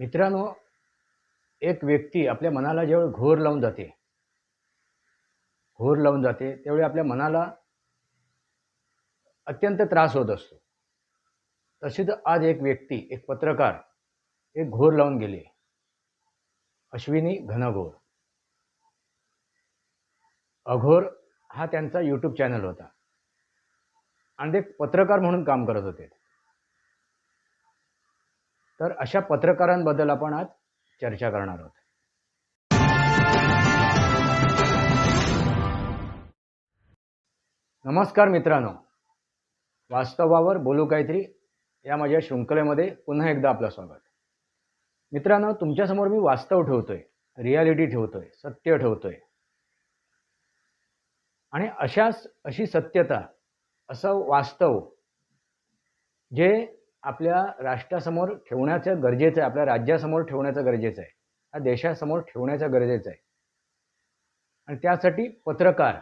मित्रांनो एक व्यक्ती आपल्या मनाला जेव्हा घोर लावून जाते घोर लावून जाते त्यावेळी आपल्या मनाला अत्यंत त्रास होत असतो. तशीच आज एक व्यक्ती एक पत्रकार एक घोर लावून गेले. अश्विनी घनघोर. अघोर हा त्यांचा यूट्यूब चॅनल होता. आणि ते पत्रकार म्हणून काम करत होते. तर अशा पत्रकारांबद्दल आपण आज चर्चा करणार आहोत. नमस्कार मित्रांनो. वास्तवावर बोलू काहीतरी या माझ्या शृंखलेमध्ये पुन्हा एकदा आपलं स्वागत. मित्रांनो तुमच्यासमोर मी वास्तव ठेवतोय रियालिटी ठेवतोय सत्य ठेवतोय. आणि अशाच अशी सत्यता असं वास्तव जे आपल्या राष्ट्रासमोर ठेवण्याचं गरजेचं आहे आपल्या राज्यासमोर ठेवण्याचं गरजेचं आहे. या देशासमोर ठेवण्याचं गरजेचं आहे. आणि त्यासाठी पत्रकार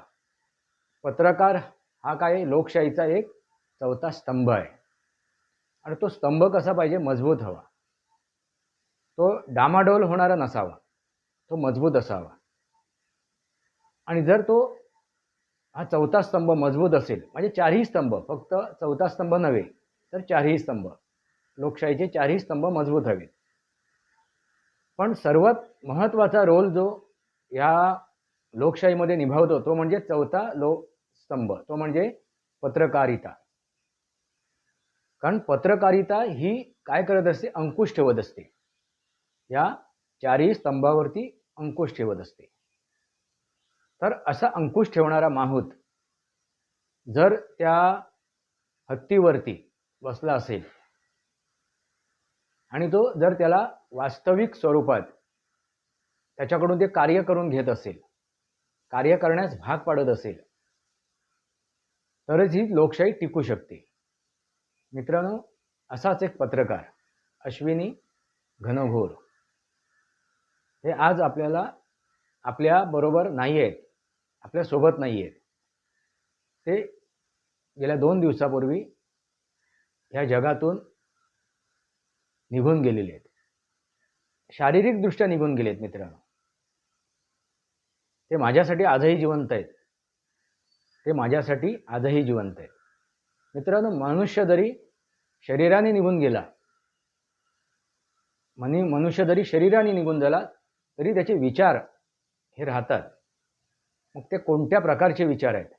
पत्रकार हा काय लोकशाहीचा एक चौथा स्तंभ आहे. आणि तो स्तंभ कसा पाहिजे? मजबूत हवा. तो डामाडोल होणारा नसावा. तो मजबूत असावा. आणि जर तो हा चौथा स्तंभ मजबूत असेल म्हणजे चारही स्तंभ फक्त चौथा स्तंभ नव्हे तर चारही स्तंभ. लोकशाहीचे चारही स्तंभ मजबूत हवेत. पण सर्वात महत्त्वाचा रोल जो या लोकशाहीमध्ये निभावतो तो म्हणजे चौथा लोक स्तंभ. तो म्हणजे पत्रकारिता. कारण पत्रकारिता ही काय करत असते? अंकुश ठेवत असते. या चारही स्तंभावरती अंकुश ठेवत असते. तर असा अंकुश ठेवणारा माहूत जर त्या हत्तीवरती बसला असेल. आणि तो जर त्याला वास्तविक स्वरूपात त्याच्याकडून ते कार्य करून घेत असेल कार्य करण्यास भाग पाडत असेल तरच ही लोकशाही टिकू शकते. मित्रांनो असाच एक पत्रकार अश्विनी घनघोर. हे आज आपल्याला आपल्याबरोबर नाही आहेत आपल्यासोबत नाही आहेत ते गेल्या दोन दिवसापूर्वी ह्या जगातून निघून गेलेले आहेत. शारीरिकदृष्ट्या निघून गेले आहेत मित्रांनो. ते माझ्यासाठी आजही जिवंत आहेत. ते माझ्यासाठी आजही जिवंत आहेत. मित्रांनो मनुष्य जरी शरीराने निघून गेला मनी मनुष्य जरी शरीराने निघून झाला तरी त्याचे विचार हे राहतात. मग ते कोणत्या प्रकारचे विचार आहेत?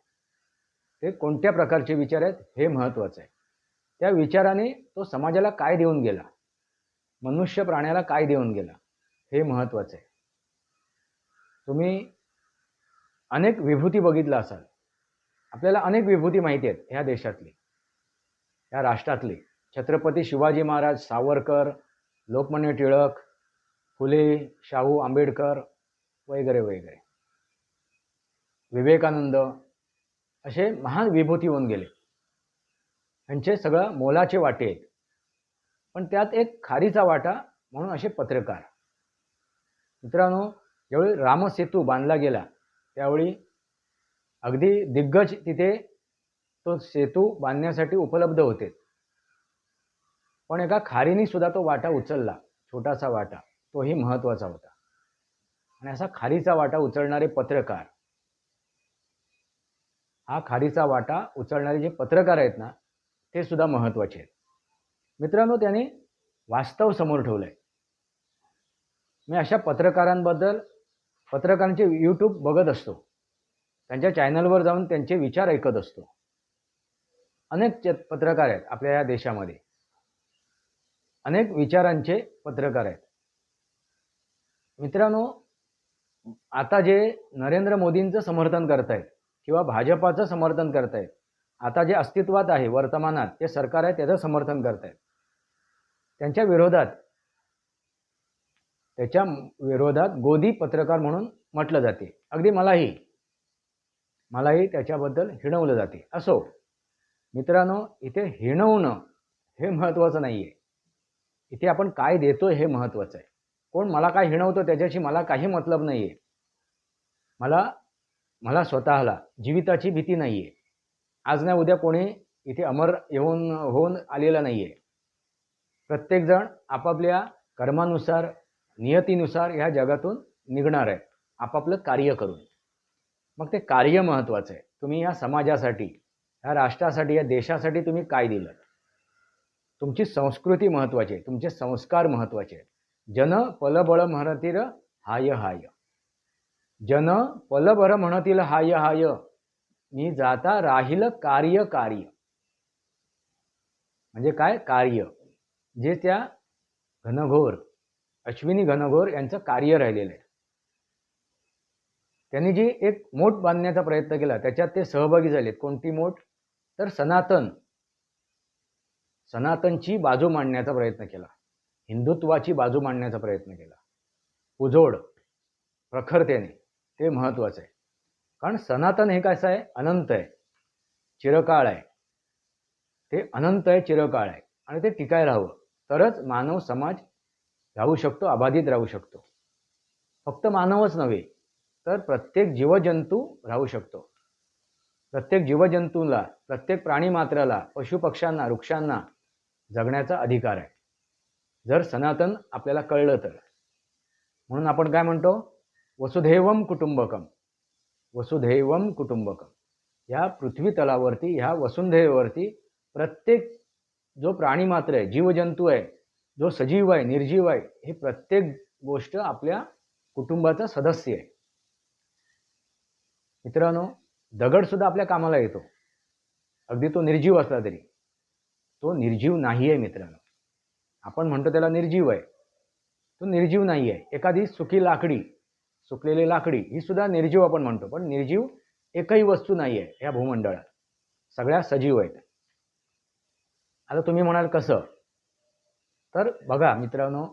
ते कोणत्या प्रकारचे विचार आहेत? हे महत्त्वाचं आहे. त्या विचाराने तो समाजाला काय देऊन गेला? मनुष्य प्राण्याला काय देऊन गेला? हे महत्त्वाचं आहे. तुम्ही अनेक विभूती बघितला असाल. आपल्याला अनेक विभूती माहिती आहेत ह्या देशातली. ह्या राष्ट्रातली. छत्रपती शिवाजी महाराज सावरकर लोकमान्य टिळक फुले शाहू आंबेडकर वगैरे वगैरे. विवेकानंद असे महान विभूती होऊन गेले. यांचे सगळं मोलाचे वाटे आहेत. पण त्यात एक खारीचा वाटा म्हणून असे पत्रकार. मित्रांनो ज्यावेळी रामसेतू बांधला गेला त्यावेळी अगदी दिग्गज तिथे तो सेतू बांधण्यासाठी उपलब्ध होते. पण एका खारीने सुद्धा तो वाटा उचलला छोटासा वाटा. तोही महत्त्वाचा होता. आणि असा खारीचा वाटा उचलणारे पत्रकार हा खारीचा वाटा उचलणारे जे पत्रकार आहेत ना ते सुद्धा महत्त्वाचे आहेत. मित्रांनो त्याने वास्तव समोर ठेवलं आहे मी अशा पत्रकारांबद्दल पत्रकारांचे यूट्यूब बघत असतो. त्यांच्या चॅनलवर जाऊन त्यांचे विचार ऐकत असतो. अनेक च पत्रकार आहेत आपल्या या देशामध्ये. अनेक विचारांचे पत्रकार आहेत. मित्रांनो आता जे नरेंद्र मोदींचं समर्थन करतायत किंवा भाजपाचं समर्थन करतायत आता जे अस्तित्वात आहे वर्तमानात जे सरकार आहे त्याचं समर्थन करत आहे. त्यांच्या विरोधात त्याच्या विरोधात गोदी पत्रकार म्हणून म्हटलं जाते. अगदी मलाही मलाही त्याच्याबद्दल हिणवलं जाते. असो मित्रांनो इथे हिणवणं हे महत्त्वाचं नाही आहे इथे आपण काय देतो हे महत्त्वाचं आहे. कोण मला काय हिणवतो त्याच्याशी मला काही मतलब नाही आहे मला मला स्वतःला जीविताची भीती नाही आहे आज नाही उद्या कोणी इथे अमर येऊन होऊन आलेलं नाही आहे प्रत्येकजण आपापल्या कर्मानुसार नियतीनुसार ह्या जगातून निघणार आहे. आपापलं कार्य करून. मग ते कार्य महत्त्वाचं आहे. तुम्ही या समाजासाठी या राष्ट्रासाठी या देशासाठी तुम्ही काय दिलं? तुमची संस्कृती महत्त्वाची आहे. तुमचे संस्कार महत्त्वाचे आहेत. जन पलबळ म्हणतील हाय हाय. जन पलबर म्हणतील हाय हाय. मी जाता राहील कार्य कार्य. म्हणजे काय? कार्य. जे त्या घनघोर अश्विनी घनघोर यांचं कार्य राहिलेलं आहे. त्यांनी जी एक मोठ बांधण्याचा प्रयत्न केला त्याच्यात ते सहभागी झालेत. कोणती मोठ? तर सनातन. सनातनची बाजू मांडण्याचा प्रयत्न केला. हिंदुत्वाची बाजू मांडण्याचा प्रयत्न केला. उजोड प्रखरतेने ते महत्त्वाचं आहे. कारण सनातन हे कसं आहे? अनंत आहे. चिरकाळ आहे. ते अनंत आहे चिरकाळ आहे. आणि ते टिकाय राहावं. तरच मानव समाज राहू शकतो अबाधित राहू शकतो. फक्त मानवच नव्हे तर प्रत्येक जीवजंतू राहू शकतो. प्रत्येक जीवजंतूला प्रत्येक प्राणीमात्राला पशुपक्ष्यांना वृक्षांना जगण्याचा अधिकार आहे. जर सनातन आपल्याला कळलं तर. म्हणून आपण काय म्हणतो? वसुधैवम कुटुंबकम. वसुधैवम कुटुंबकम. ह्या पृथ्वी तलावरती ह्या वसुंधेवरती प्रत्येक जो प्राणीमात्र आहे जीवजंतू आहे जो सजीव आहे निर्जीव आहे हे प्रत्येक गोष्ट आपल्या कुटुंबाचा सदस्य आहे. मित्रांनो दगडसुद्धा आपल्या कामाला येतो. अगदी तो निर्जीव असला तरी. तो निर्जीव नाही आहे मित्रांनो. आपण म्हणतो त्याला निर्जीव आहे. तो निर्जीव नाही आहे. एखादी सुकी लाकडी सुकलेली लाकडी ही सुद्धा निर्जीव आपण म्हणतो पण निर्जीव एकही वस्तू नाही आहे ह्या भूमंडळात. सगळ्या सजीव आहेत. आता तुम्ही म्हणाल कसं? तर बघा मित्रांनो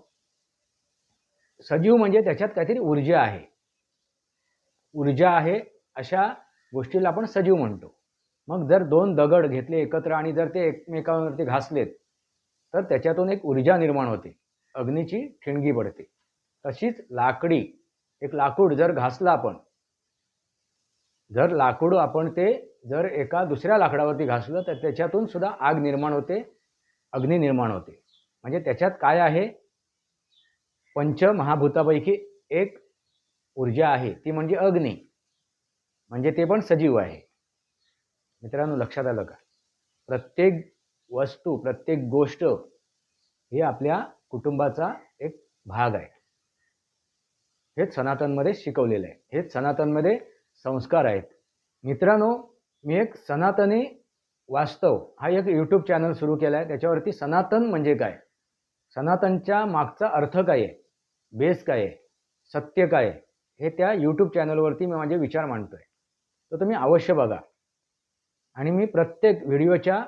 सजीव म्हणजे त्याच्यात काहीतरी ऊर्जा आहे. ऊर्जा आहे अशा गोष्टीला आपण सजीव म्हणतो. मग जर दोन दगड घेतले एकत्र आणि जर ते एकमेकांवरती घासलेत तर त्याच्यातून एक ऊर्जा निर्माण होते. अग्नीची ठिणगी पडते. तशीच लाकडी एक लाकूड जर घासलं आपण जर लाकूड आपण ते जर एका दुसऱ्या लाकडावरती घासलं तर त्याच्यातून सुद्धा आग निर्माण होते अग्नी निर्माण होते. म्हणजे त्याच्यात काय आहे? पंचमहाभूतापैकी एक ऊर्जा आहे ती म्हणजे अग्नी. म्हणजे ते पण सजीव आहे. मित्रांनो लक्षात आलं का? प्रत्येक वस्तू प्रत्येक गोष्ट ही आपल्या कुटुंबाचा एक भाग आहे. हेच सनातनमध्ये शिकवलेलं आहे. हेच सनातनमध्ये संस्कार आहेत. मित्रांनो मी एक सनातनी वास्तव हा एक यूट्यूब चॅनल सुरू केला आहे त्याच्यावरती सनातन म्हणजे काय? सनातनच्या मागचा अर्थ काय आहे? बेस काय आहे? सत्य काय आहे? हे त्या यूट्यूब चॅनलवरती मी माझे विचार मांडतो आहे तर तुम्ही अवश्य बघा. आणि मी प्रत्येक व्हिडिओच्या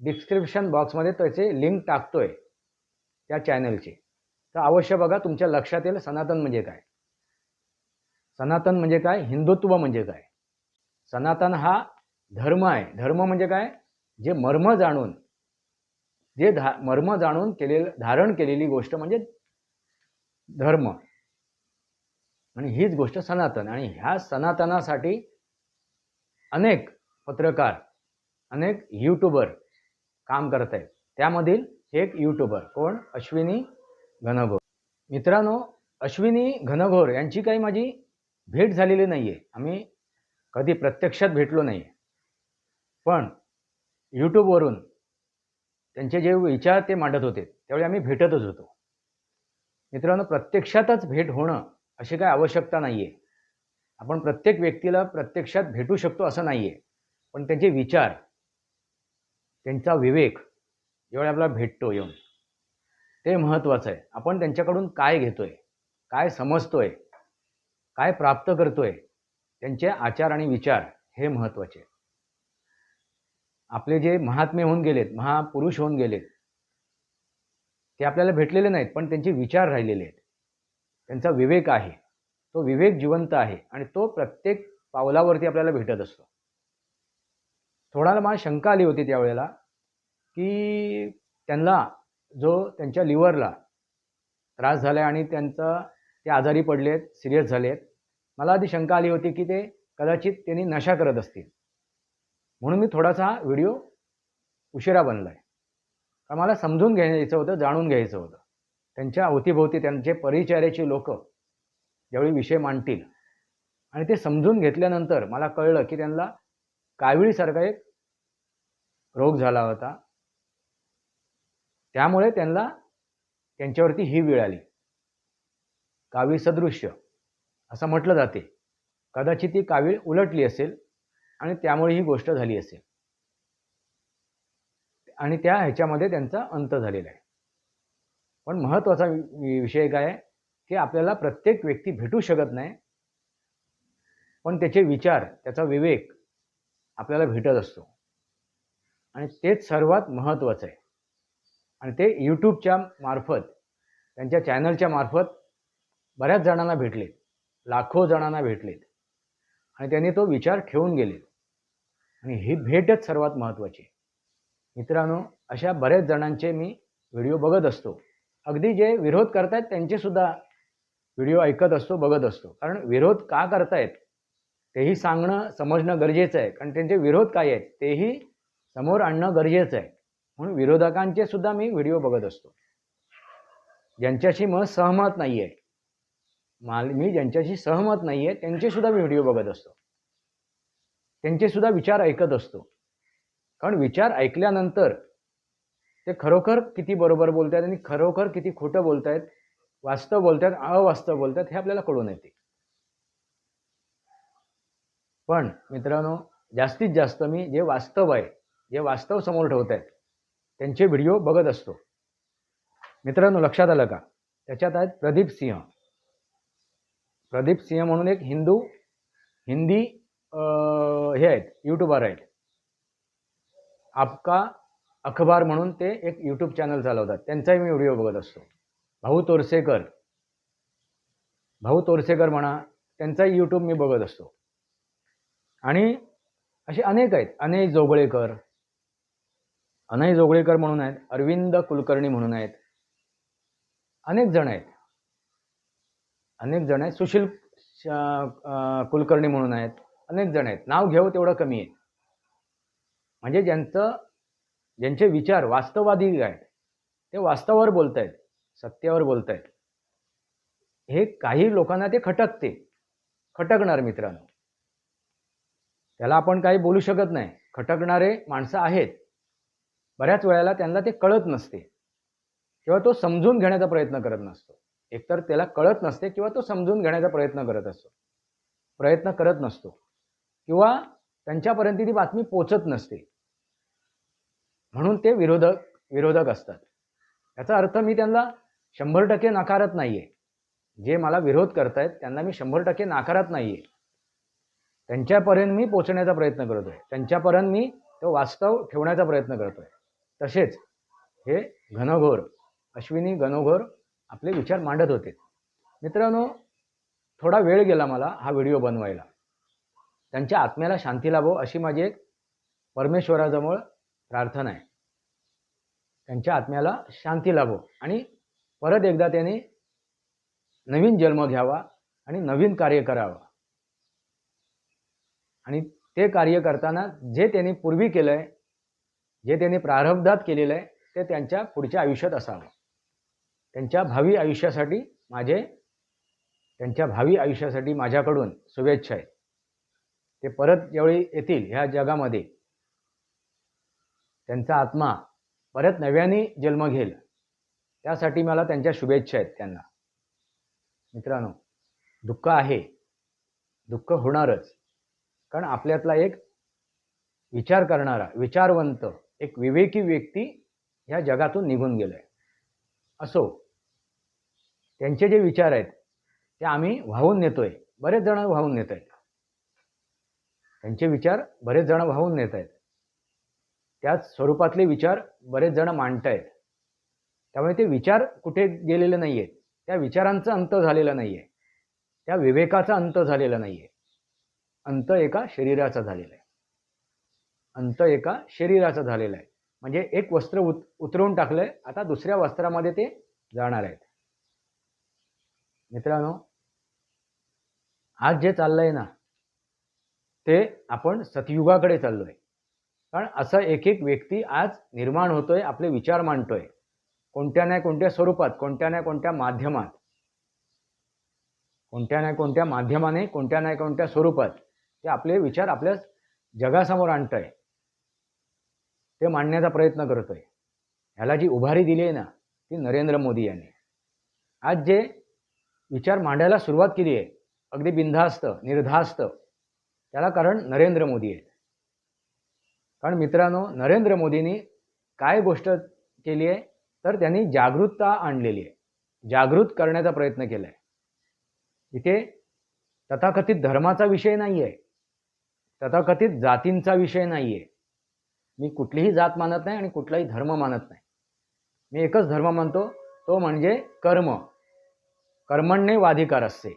डिस्क्रिप्शन बॉक्समध्ये त्याचे लिंक टाकतो आहे त्या चॅनलची तर अवश्य बघा तुमच्या लक्षात येईल सनातन म्हणजे काय. सनातन म्हणजे काय? हिंदुत्व म्हणजे काय? सनातन हा धर्म आहे. धर्म म्हणजे काय? जे मर्म जाणून जे धा मर्म जाणून केलेलं धारण केलेली गोष्ट म्हणजे धर्म. आणि हीच गोष्ट सनातन. आणि ह्या सनातनासाठी अनेक पत्रकार अनेक यूट्यूबर काम करत आहेत. त्यामधील एक यूट्यूबर कोण? अश्विनी घनघोर. मित्रांनो अश्विनी घनघोर यांची काही माझी भेट झालेली नाही आहे आम्ही कधी प्रत्यक्षात भेटलो नाही आहे पण यूट्यूबवरून त्यांचे जे विचार ते मांडत होते त्यावेळी आम्ही भेटतच होतो. मित्रांनो प्रत्यक्षातच भेट होणं अशी काय आवश्यकता नाही आहे आपण प्रत्येक व्यक्तीला प्रत्यक्षात भेटू शकतो असं नाही आहे पण त्यांचे विचार त्यांचा विवेक जेवढे आपल्याला भेटतो येऊन. ते महत्त्वाचं आहे. आपण त्यांच्याकडून काय घेतो आहे काय समजतो आहे काय प्राप्त करतोय त्यांचे आचार आणि विचार हे महत्त्वाचे आपले जे महात्मे होऊन गेलेत महापुरुष होऊन गेलेत ते आपल्याला भेटलेले नाहीत पण त्यांचे विचार राहिलेले आहेत. त्यांचा विवेक आहे तो विवेक जिवंत आहे आणि तो प्रत्येक पावलावरती आपल्याला भेटत असतो. थोडा मला शंका आली होती त्यावेळेला की त्यांना जो त्यांच्या लिव्हरला त्रास झाला आणि त्यांचा ते आजारी पडले आहेत सिरियस झाले आहेत मला आधी शंका आली होती की ते कदाचित त्यांनी नशा करत असतील. म्हणून मी थोडासा हा व्हिडिओ उशिरा बनला आहे तर मला समजून घ्यायचं होतं जाणून घ्यायचं होतं. त्यांच्या अवतीभोवती त्यांचे परिचर्याची लोक ज्यावेळी विषय मांडतील. आणि ते समजून घेतल्यानंतर मला कळलं की त्यांना काविळीसारखा एक रोग झाला होता. त्यामुळे त्यांना त्यांच्यावरती ही वेळ आली. कावीळ सदृश्य असं म्हटलं जाते. कदाचित ती कावीळ उलटली असेल आणि त्यामुळे ही गोष्ट झाली असेल. आणि त्या ह्याच्यामध्ये त्यांचा अंत झालेला आहे. पण महत्त्वाचा वि- विषय काय आहे? की आपल्याला प्रत्येक व्यक्ती भेटू शकत नाही पण त्याचे विचार त्याचा विवेक आपल्याला भेटत असतो. आणि तेच सर्वात महत्त्वाचं आहे. आणि ते यूट्यूबच्या मार्फत त्यांच्या चॅनलच्या मार्फत बऱ्याच जणांना भेटलेत. लाखो जणांना भेटलेत. आणि त्यांनी तो विचार ठेवून गेले आणि ही भेटच सर्वात महत्त्वाची मित्रांनो अशा बऱ्याच जणांचे मी व्हिडिओ बघत असतो. अगदी जे विरोध करतायत त्यांचेसुद्धा व्हिडिओ ऐकत असतो बघत असतो. कारण विरोध का करतायत तेही सांगणं समजणं गरजेचं आहे. कारण त्यांचे विरोध काय आहेत तेही समोर आणणं गरजेचं आहे. म्हणून विरोधकांचे सुद्धा मी व्हिडिओ बघत असतो. ज्यांच्याशी मग सहमत नाही आहे माल मी ज्यांच्याशी सहमत नाही आहे त्यांचे सुद्धा मी व्हिडिओ बघत असतो. त्यांचे सुद्धा विचार ऐकत असतो. कारण विचार ऐकल्यानंतर ते खरोखर किती बरोबर बोलत आहेत आणि खरोखर किती खोटं बोलत आहेत वास्तव बोलत आहेत अवास्तव बोलत आहेत हे आपल्याला कळून येते. पण मित्रांनो जास्तीत जास्त मी जे वास्तव आहे जे वास्तव समोर ठेवत आहेत त्यांचे व्हिडिओ बघत असतो. मित्रांनो लक्षात आलं का? त्याच्यात आहेत प्रदीप सिंह. प्रदीप सिंह म्हणून एक हिंदू हिंदी हे आहेत यूट्यूबर आहेत. आपका अखबार म्हणून ते एक यूट्यूब चॅनल चालवतात. त्यांचाही मी व्हिडिओ बघत असतो. भाऊ तोरसेकर. भाऊ तोरसेकर म्हणा त्यांचाही यूट्यूब मी बघत असतो. आणि असे अनेक आहेत. अनय जोगळेकर. अनय जोगळेकर म्हणून आहेत. अरविंद कुलकर्णी म्हणून आहेत. अनेक जण आहेत. अनेक जण आहेत. सुशील कुलकर्णी म्हणून आहेत. अनेक जण आहेत. नाव घेऊ तेवढं कमी आहे. म्हणजे ज्यांचं ज्यांचे विचार वास्तववादी आहेत ते वास्तवावर बोलत आहेत सत्यावर बोलत आहेत हे काही लोकांना ते खटकते. खटकणार मित्रांनो. त्याला आपण काही बोलू शकत नाही. खटकणारे माणसं आहेत. बऱ्याच वेळेला त्यांना ते कळत नसते. किंवा तो समजून घेण्याचा प्रयत्न करत नसतो. एकतर त्याला कळत नसते किंवा तो समजून घेण्याचा प्रयत्न करत असतो. प्रयत्न करत नसतो. किंवा त्यांच्यापर्यंत ती बातमी पोचत नसते. म्हणून ते विरोधक विरोधक असतात. याचा अर्थ मी त्यांना शंभर टक्के नाकारत नाही आहे जे मला विरोध करतायत त्यांना मी शंभर टक्के नाकारत नाही आहे त्यांच्यापर्यंत मी पोचण्याचा प्रयत्न करतोय. त्यांच्यापर्यंत मी तो वास्तव ठेवण्याचा प्रयत्न करतो आहे तसेच हे घनघोर अश्विनी घनघोर आपले विचार मांडत होते. मित्रांनो थोडा वेळ गेला मला हा व्हिडिओ बनवायला. त्यांच्या आत्म्याला शांती लाभो अशी माझी एक परमेश्वराजवळ प्रार्थना आहे. त्यांच्या आत्म्याला शांती लाभो आणि परत एकदा त्याने नवीन जन्म घ्यावा आणि नवीन कार्य करावं. आणि ते कार्य करताना जे त्यांनी पूर्वी केलं आहे जे त्यांनी प्रारब्धात केलेलं आहे ते त्यांच्या पुढच्या आयुष्यात असावं. त्यांच्या भावी आयुष्यासाठी माझे त्यांच्या भावी आयुष्यासाठी माझ्याकडून शुभेच्छा आहेत. ते परत ज्यावेळी येतील ह्या जगामध्ये त्यांचा आत्मा परत नव्याने जन्म घेईल त्यासाठी मला त्यांच्या शुभेच्छा आहेत त्यांना. मित्रांनो दुःख आहे. दुःख होणारच. कारण आपल्यातला एक विचार करणारा विचारवंत एक विवेकी व्यक्ती ह्या जगातून निघून गेलाय. असो. त्यांचे जे विचार आहेत ते आम्ही वाहून नेतोय. बरेच जण वाहून नेत आहेत. त्यांचे विचार बरेच जण वाहून नेत आहेत. त्याच स्वरूपातले विचार बरेच जण मांडतायत. त्यामुळे ते विचार कुठे गेलेले नाही आहेत त्या विचारांचा अंत झालेला नाही आहे त्या विवेकाचा अंत झालेला नाही आहे अंत एका शरीराचा झालेला आहे. अंत एका शरीराचा झालेला आहे. म्हणजे एक वस्त्र उत उतरवून टाकलंय. आता दुसऱ्या वस्त्रामध्ये ते जाणार आहेत. मित्रांनो आज जे चाललंय ना ते आपण सतयुगाकडे चाललोय. कारण असं एक एक व्यक्ती आज निर्माण होतोय आपले विचार मांडतोय. कोणत्या नाही कोणत्या स्वरूपात कोणत्या नाही कोणत्या माध्यमात. कोणत्या नाही कोणत्या माध्यमाने कोणत्या नाही कोणत्या स्वरूपात ते आपले विचार आपल्या जगासमोर आणतंय. ते मांडण्याचा प्रयत्न करतोय. ह्याला जी उभारी दिली आहे ना ती नरेंद्र मोदी यांनी. आज जे विचार मांडायला सुरुवात केली आहे अगदी बिनधास्त निर्धास्त त्याला कारण नरेंद्र मोदी आहेत. कारण मित्रांनो नरेंद्र मोदींनी काय गोष्ट केली आहे तर त्यांनी जागृतता आणलेली आहे. जागृत करण्याचा प्रयत्न केला आहे इथे तथाकथित धर्माचा विषय नाही आहे तथाकथित जातींचा विषय नाही आहे मी कुठलीही जात मानत नाही आणि कुठलाही धर्म मानत नाही. मी एकच धर्म मानतो तो म्हणजे कर्म. कर्मण्ये वाधिकार असते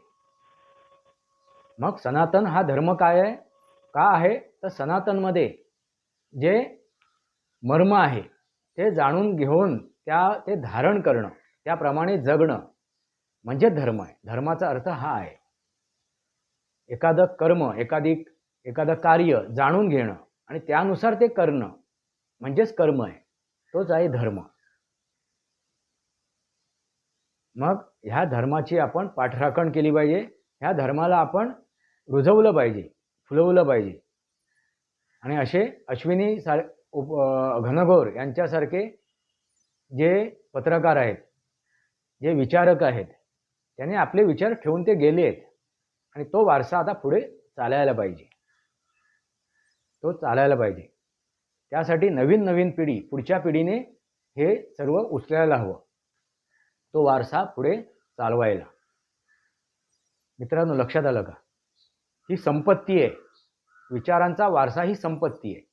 मग सनातन हा धर्म काय आहे? का आहे? तर सनातनमध्ये जे मर्म आहे ते जाणून घेऊन त्या ते धारण करणं त्याप्रमाणे जगणं म्हणजे धर्म आहे. धर्माचा अर्थ हा आहे. एखादं कर्म एखादी एखादं कार्य जाणून घेणं आणि त्यानुसार ते करणं म्हणजेच कर्म आहे तोच आहे धर्म. मग ह्या धर्माची आपण पाठराखण केली पाहिजे ह्या धर्माला आपण रुजवलं पाहिजे फुलवलं पाहिजे. आणि असे अश्विनी सार उप घनघोर यांच्यासारखे जे पत्रकार आहेत जे विचारक आहेत त्यांनी आपले विचार ठेवून ते गेले आहेत आणि तो वारसा आता पुढे चालायला पाहिजे. तो चालायला पाहिजे. त्यासाठी नवीन नवीन पिढी पुढच्या पिढीने हे सर्व उचलायला हवं. तो वारसा पुढे चालवायला. मित्रांनो लक्षात आलं का? ही संपत्ती आहे. विचारांचा वारसा ही संपत्ती आहे.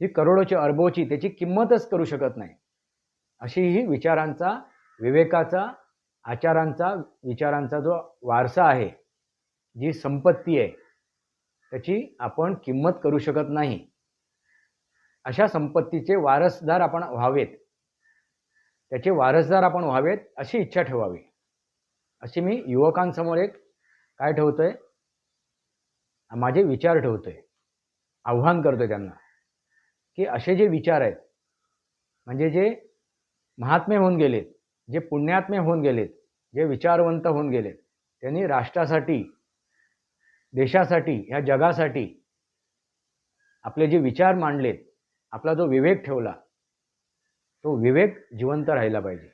ही करोडोची अरबोची त्याची किंमतच करू शकत नाही. अशी ही विचारांचा विवेकाचा आचारांचा विचारांचा जो वारसा आहे जी संपत्ती आहे त्याची आपण किंमत करू शकत नाही. अशा संपत्तीचे वारसदार आपण व्हावेत. त्याचे वारसदार आपण व्हावेत अशी इच्छा ठेवावी. अशी मी युवकांसमोर एक काय ठेवतो आहे माझे विचार ठेवतो आहे आव्हान करतो त्यांना. की असे जे विचार आहेत म्हणजे जे महात्मे होऊन गेलेत जे पुण्यात्मे होऊन गेलेत जे विचारवंत होऊन गेलेत त्यांनी राष्ट्रासाठी देशासाठी ह्या जगासाठी आपले जे विचार मांडलेत आपला जो विवेक ठेवला तो विवेक जिवंत राहिला पाहिजे.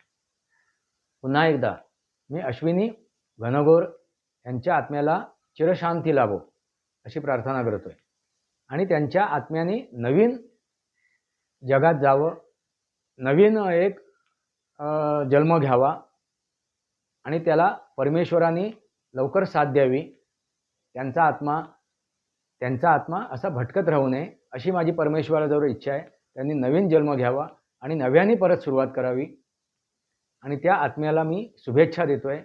पुन्हा एकदा मी अश्विनी घनघोर यांच्या आत्म्याला चिरशांती लाभो अशी प्रार्थना करतोय. आणि त्यांच्या आत्म्याने नवीन जगात जावं नवीन एक जन्म घ्यावा आणि त्याला परमेश्वराने लवकर साथ द्यावी. त्यांचा आत्मा त्यांचा आत्मा असा भटकत राहू नये अशी माझी परमेश्वराजवळ इच्छा आहे. त्यांनी नवीन जन्म घ्यावा आणि नव्याने परत सुरुवात करावी. आणि त्या आत्म्याला मी शुभेच्छा देतो आहे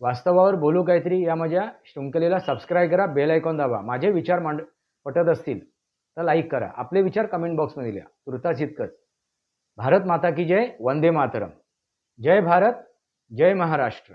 वास्तवावर बोलू काहीतरी या माझ्या शृंखलेला सबस्क्राईब करा बेल आयकॉन दाबा. माझे विचार मांड पटत असतील तर लाईक करा. आपले विचार कमेंट बॉक्समध्ये लिहा. तुर्तास इतकंच भारत माता की जय वंदे मातरम. जय भारत जय महाराष्ट्र.